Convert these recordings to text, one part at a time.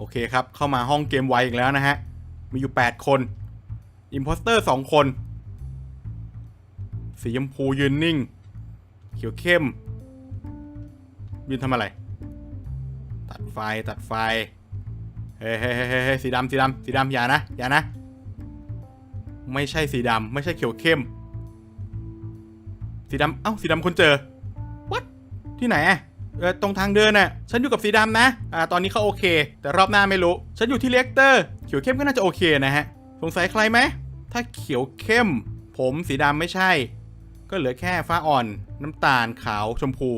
โอเคครับ เข้ามาห้องเกมไวอีกแล้วนะฮะ มีอยู่ 8 คนอิมโพสเตอร์2คน สีชมพูยืนนิ่ง เขียวเข้ม ยืนทำอะไร ตัดไฟตัดไฟ เฮ้ยเฮ้ยเฮ้ยเฮ้สีดำสีดำสีดำอย่านะ อย่านะ ไม่ใช่สีดำไม่ใช่เขียวเข้ม สีดำเอ้า สีดำคนเจอ what ที่ไหนอะ เออตรงทางเดินน่ะ ฉันอยู่กับสีดำนะ อ่า ตอนนี้เขาโอเค แต่รอบหน้าไม่รู้ ฉันอยู่ที่เลกเตอร์ เขียวเข้มก็น่าจะโอเคนะฮะ สงสัยใครไหม ถ้าเขียวเข้ม ผมสีดำไม่ใช่ ก็เหลือแค่ฟ้าอ่อน น้ำตาลขาวชมพู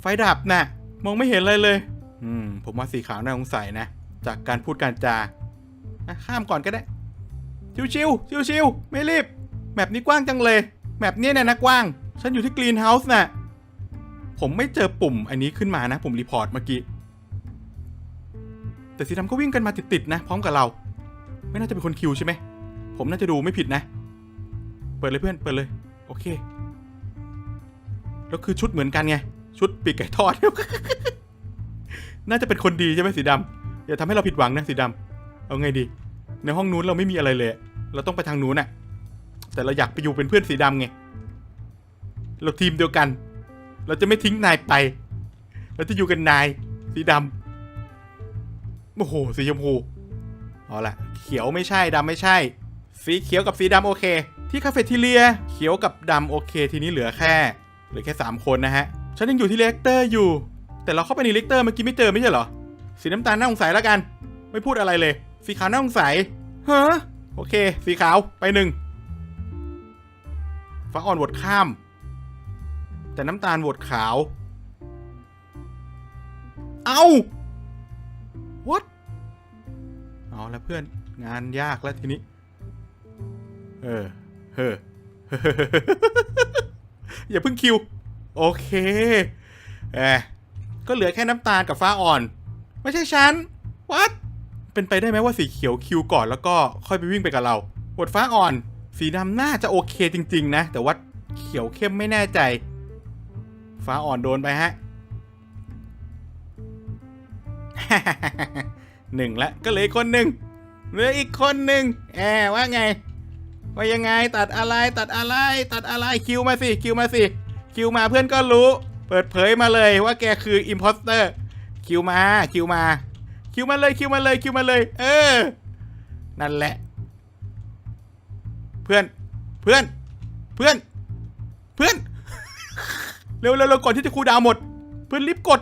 ไฟดับน่ะ มองไม่เห็นเลยเลย อืม ผมว่าสีขาวน่าสงสัยนะ จากการพูดการจาข้ามก่อนก็ได้ ชิวๆชิวๆไม่รีบ แมปนี้กว้างจังเลย แมปนี้เนี่ยนะกว้าง ฉันอยู่ที่กรีนเฮาส์น่ะ ผมไม่เจอปุ่มอันนี้ขึ้นมานะปุ่มรีพอร์ตเมื่อกี้ แต่สีดำก็วิ่งกันมาติดๆนะ พร้อมกับเรา ไม่น่าจะเป็นคนคิวใช่ไหม ผมน่าจะดูไม่ผิดนะ เปิดเลยเพื่อน เปิดเลย โอเค แล้วคือชุดเหมือนกันไง ชุดปีกไก่ทอด น่าจะเป็นคนดีใช่ไหมสีดำอย่าทำให้เราผิดหวังนะสีดำเอาไงดี ในห้องนู้นเราไม่มีอะไรเลย เราต้องไปทางนู้นน่ะ แต่เราอยากไปอยู่เป็นเพื่อนสีดำไง เราทีมเดียวกัน เราจะไม่ทิ้งนายไป เราจะอยู่กันนาย สีดำโอ้โห สีชมพูเอาละเขียวไม่ใช่ดำไม่ใช่ สีเขียวกับสีดำโอเค ที่คาเฟ่ทีเลีย เขียวกับดำโอเค ทีนี้เหลือแค่เหลือแค่ 3 คนนะฮะ ฉันยังอยู่ที่เลกเตอร์อยู่ แต่เราเข้าไปในเลกเตอร์เมื่อกี้ไม่เจอไม่ใช่เหรอ สีน้ำตาลน่าสงสัยแล้วกัน ไม่พูดอะไรเลย สีขาวน่าสงสัยฮะโอเค สีขาวไปหนึ่งฟ้าอ่อนวตข้าม แต่น้ำตาลโหวตขาว เอา what เอาแล้วเพื่อนงานยากแล้วทีนี้ เออเฮ้ออย่าเพิ่งคิว โอเคเออก็เหลือแค่น้ำตาลกับฟ้าอ่อน ไม่ใช่ฉัน what เป็นไปได้ไหมว่าสีเขียวคิวก่อนแล้วก็ค่อยไปวิ่งไปกับเราบทฟ้าอ่อน สีดำน่าจะโอเคจริง ๆ นะ แต่ว่าเขียวเข้มไม่แน่ใจ ฟ้าอ่อนโดนไปฮะหนึ่งละก็เหลืออีกคนหนึ่งเหลืออีกคนหนึ่งแอบว่าไง ว่ายังไงตัดอะไรตัดอะไร ตัดอะไรคิวมาสิคิวมาสิคิวมาเพื่อนก็รู้ เปิดเผยมาเลยว่าแกคืออิมพอสเตอร์คิวมาคิวมา คิวมาเลยคิวมาเลยคิวมาเลย เออ นั่นแหละ เพื่อนเพื่อน เพื่อน เพื่อน เร็วเร็วเร็วก่อนที่จะคูดาวหมด เพื่อนรีบกด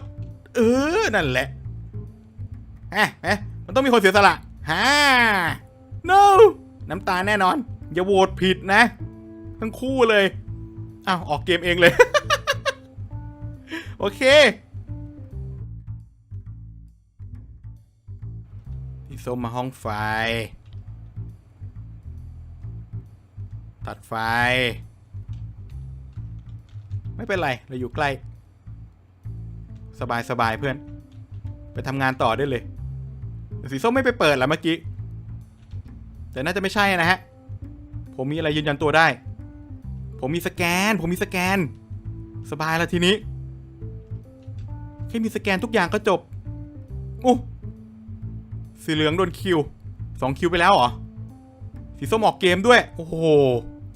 เออ นั่นแหละฮะฮะมันต้องมีคนเสียสละฮ่า no น้ำตาแน่นอน อย่าโหวตผิดนะ ทั้งคู่เลยอ้าวออกเกมเองเลย โอเคพี่ส้มมาห้องไฟ ตัดไฟ ไม่เป็นไร เราอยู่ใกล้ สบายสบายเพื่อน ไปทำงานต่อได้เลย สีส้มไม่ไปเปิดแล้วเมื่อกี้ แต่น่าจะไม่ใช่นะฮะ ผมมีอะไรยืนยันตัวได้ ผมมีสแกน ผมมีสแกน สบายแล้วทีนี้ แค่มีสแกนทุกอย่างก็จบอู้สีเหลืองโดนคิวสองคิวไปแล้วเหรอ สีส้มออกเกมด้วย โอ้โห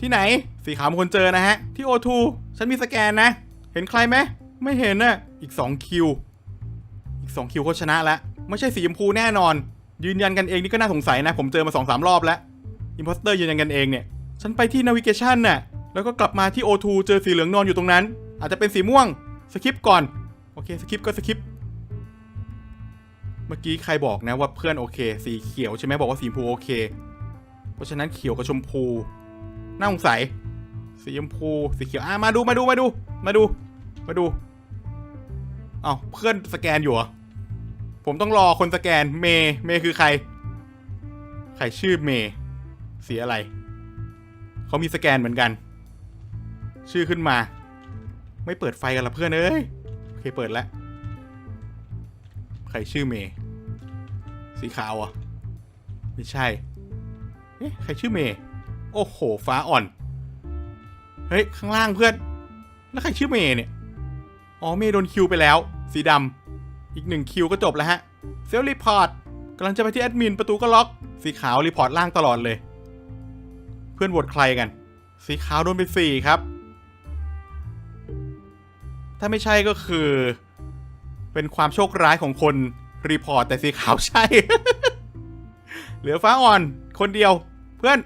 ที่ไหน สีขาวเป็นคนเจอนะฮะ ที่โอทูฉันมีสแกนนะ เห็นใครไหม ไม่เห็นน่ะ อีก 2 คิว อีก 2 คิวเขาชนะแล้ว ไม่ใช่สีชมพูแน่นอน ยืนยันกันเองนี่ก็น่าสงสัยนะ ผมเจอมา2อสรอบแล้วอิมพอสเตอร์ยืนยันกันเองเนี่ย ฉันไปที่นาวิเกชันน่ะ แล้วก็กลับมาที่ O2 เจอสีเหลืองนอนอยู่ตรงนั้น อาจจะเป็นสีม่วง สคิปก่อน โอเค สคิปก็สคิปเมื่อกี้ใครบอกนะว่าเพื่อนโอเค สีเขียวใช่ไหมบอกว่าสีชมพูโอเค เพราะฉะนั้นเขียวกับชมพู น่าสงสัย สีชมพู สีเขียว อะ มาดู มาดู มาดู มาดู มาดู เอาเพื่อนสแกนอยู่เหรอ ผมต้องรอคนสแกน เมย์เมย์คือใคร ใครชื่อเมย์สีอะไร เขามีสแกนเหมือนกัน ชื่อขึ้นมา ไม่เปิดไฟกันละเพื่อนเอ้ย โอเค เปิดแล้ว ใครชื่อเมย์สีขาวอะ ไม่ใช่ เอ๊ะ ใครชื่อเมย์ อ้โห ฟ้าอ่อน เฮ้ย ข้างล่างเพื่อน แล้วใครชื่อเมย์เนี่ย อ๋อ เมย์โดนคิวไปแล้ว สีดำ อีกหนึ่งคิวก็จบแล้วฮะ เซลล์รีพอร์ตกำลังจะไปที่แอดมินประตูก็ล็อก สีขาวรีพอร์ตล่างตลอดเลย เพื่อนโหวตใครกัน สีขาวโดนไปสี่ครับ ถ้าไม่ใช่ก็คือ เป็นความโชคร้ายของคนรีพอร์ตแต่สีขาวใช่ เหลือฟ้าอ่อนคนเดียวเพื่อน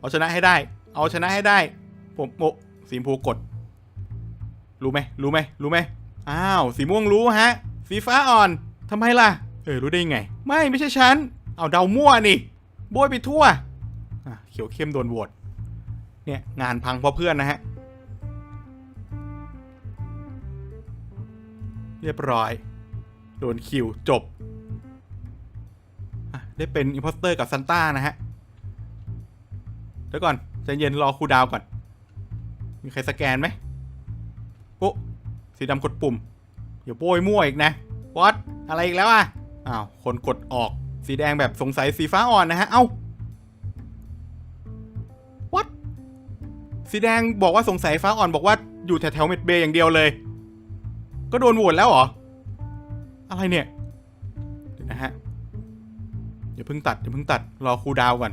เอาชนะให้ได้ เอาชนะให้ได้ ผมโมสีมพูกด รู้ไหมรู้ไหมรู้ไหมอ้าวสีม่วงรู้ฮะ สีฟ้าอ่อนทำไมล่ะ เออรู้ได้ไง ไม่ไม่ใช่ฉัน เอาเดามั่วนี่โบยไปทั่วอะเขียวเข้มโดนโหวตเนี่ยงานพังเพราะเพื่อนนะฮะ เรียบร้อย โดนคิวจบ ได้เป็นอิมพอสเตอร์กับซันต้านะฮะ เดี๋ยวก่อนใจเย็นรอครูดาวก่อน มีใครสแกนไหมโอ้สีดำกดปุ่มอย่าโบยมั่วอีกนะวอตอะไรอีกแล้วอะอ้าวคนกดออกสีแดงแบบสงสัยสีฟ้าอ่อนนะฮะ เอ้าวัดสีแดงบอกว่าสงสัยฟ้าอ่อนบอกว่าอยู่แถวๆเมดเบย์อย่างเดียวเลย ก็โดนโหวตแล้วเหรอ อะไรเนี่ยเดี๋ยวนะฮะอย่าเพิ่งตัดอย่าเพิ่งตัดรอครูดาวก่อน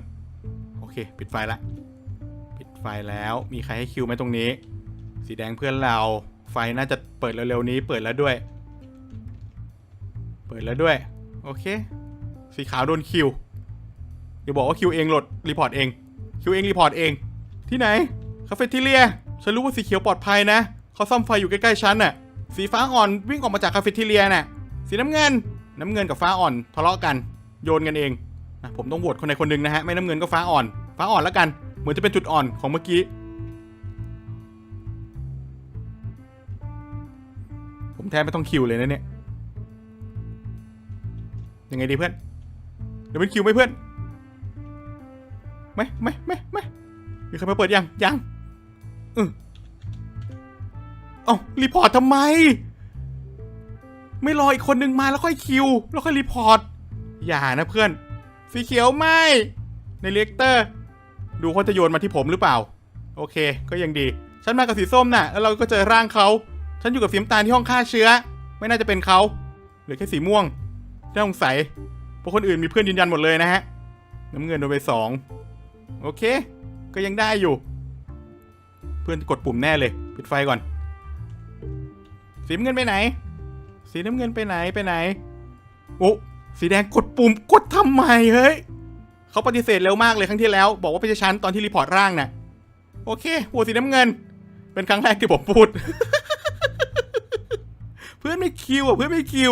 ปิดไฟละ ปิดไฟแล้ว มีใครให้คิวไหมตรงนี้ สีแดงเพื่อนเรา ไฟน่าจะเปิดเร็วๆนี้ เปิดแล้วด้วย เปิดแล้วด้วย โอเค สีขาวโดนคิวอย่าบอกว่าคิวเองโหลดรีพอร์ตเอง คิวเองรีพอร์ตเอง ที่ไหน คาเฟ่ทีเรีย ฉันรู้ว่าสีเขียวปลอดภัยนะเขาซ่อมไฟอยู่ใกล้ๆฉันน่ะ สีฟ้าอ่อนวิ่งออกมาจากคาเฟ่ทีเรียน่ะ สีน้ำเงิน น้ำเงินกับฟ้าอ่อนทะเลาะกัน โยนกันเองอะผมต้องโหวตคนใดคนหนึ่งนะฮะ ไม่น้ำเงินก็ฟ้าอ่อน ฟ้าอ่อนแล้วกัน เหมือนจะเป็นจุดอ่อนของเมื่อกี้ ผมแทบไม่ต้องคิวเลยนะเนี่ย ยังไงดีเพื่อน เดี๋ยวเป็นคิวไหมเพื่อนไหมไหมไหมไหมมีใครมาเปิดยัง ยังเออเอ้ารีพอร์ตทำไม ไม่รออีกคนนึงมาแล้วค่อยคิว แล้วค่อยรีพอร์ต อย่านะเพื่อน สีเขียวไม่ ในเรียกเตอร์ ดูเขาจะโยนมาที่ผมหรือเปล่า โอเค ก็ยังดี ฉันมากับสีส้มน่ะ แล้วเราก็เจอร่างเขา ฉันอยู่กับสีน้ำตาลที่ห้องฆ่าเชื้อ ไม่น่าจะเป็นเขาเหลือแค่สีม่วงน่าสงสัยเพราะคนอื่นมีเพื่อนยืนยันหมดเลยนะฮะ น้ำเงินโดนไปสองโอเค ก็ยังได้อยู่ เพื่อนกดปุ่มแน่เลย ปิดไฟก่อน สีน้ำเงินไปไหน สีน้ำเงินไปไหนไปไหนโอ้สีแดงกดปุ่มกดทำไมเฮ้ย เขาปฏิเสธเร็วมากเลยครั้งที่แล้ว บอกว่าเป็นช่ฉันตอนที่รีพอร์ตร่างน่ะ โอเคโหวตสีน้ำเงิน เป็นครั้งแรกที่ผมพูด เพื่อนไม่คิวอะเพื่อนไม่คิว